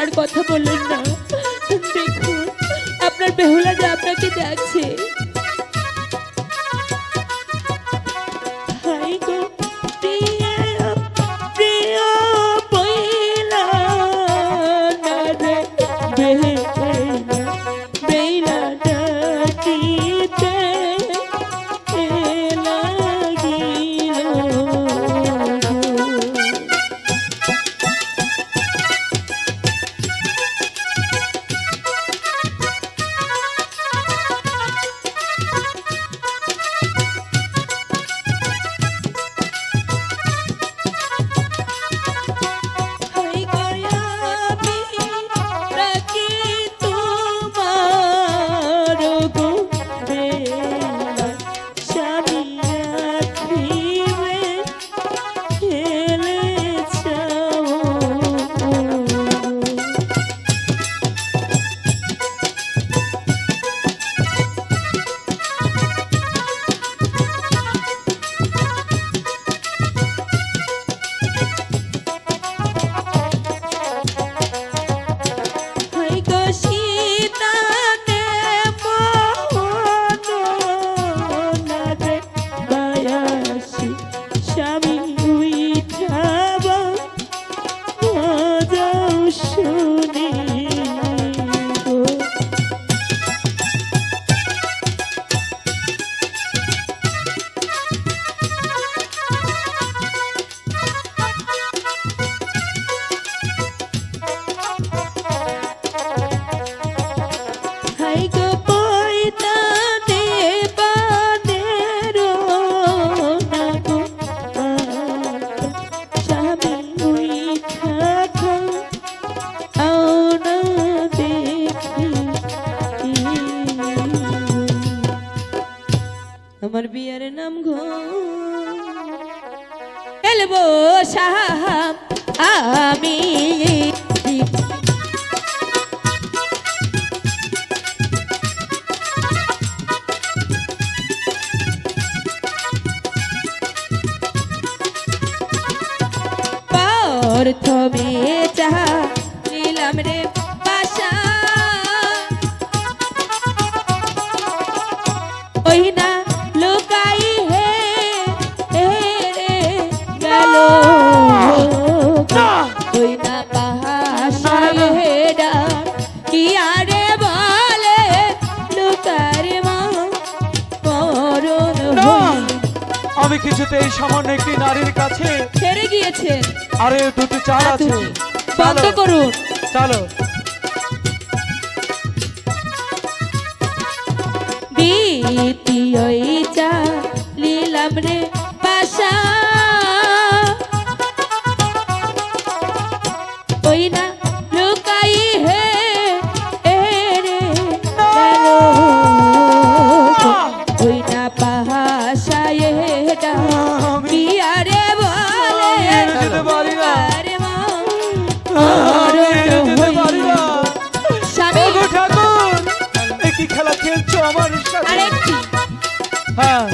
আর কথা বললেন না। দেখুন আপনার বেহুলাটা আপনাকে দেখছে। Thank you. বিয়ের নাম গো খেলব সাহাব আমি তবে চাহ নিলাম রে আমি কিছুতে এই সামান্য একটি নারীর কাছে ছেড়ে গিয়েছে। আরে দুটো চাল আছে। বন্ধ করুন। চলো। দ্বিতীয় চা নিলাম রে বাসা। আমার সাথে হ্যাঁ।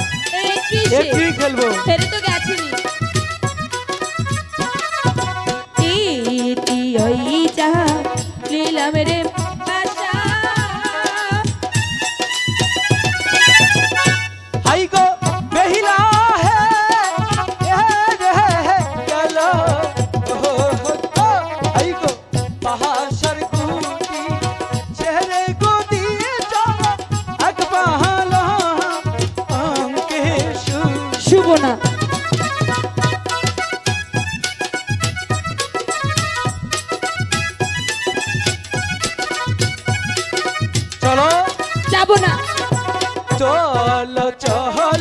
একটুই খেলব? ফেরে তো গেছিনি লীলাম রে যাব না। চলো চলো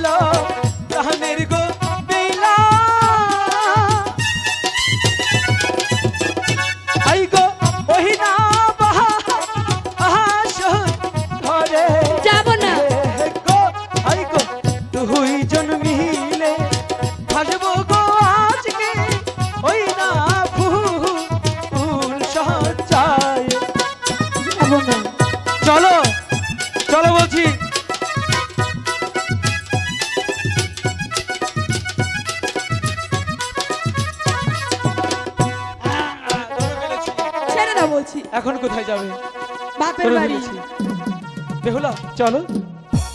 যাচ্ছি এখন কোথায় যাবে? বাপের বাড়ি। বেহুলা চলো।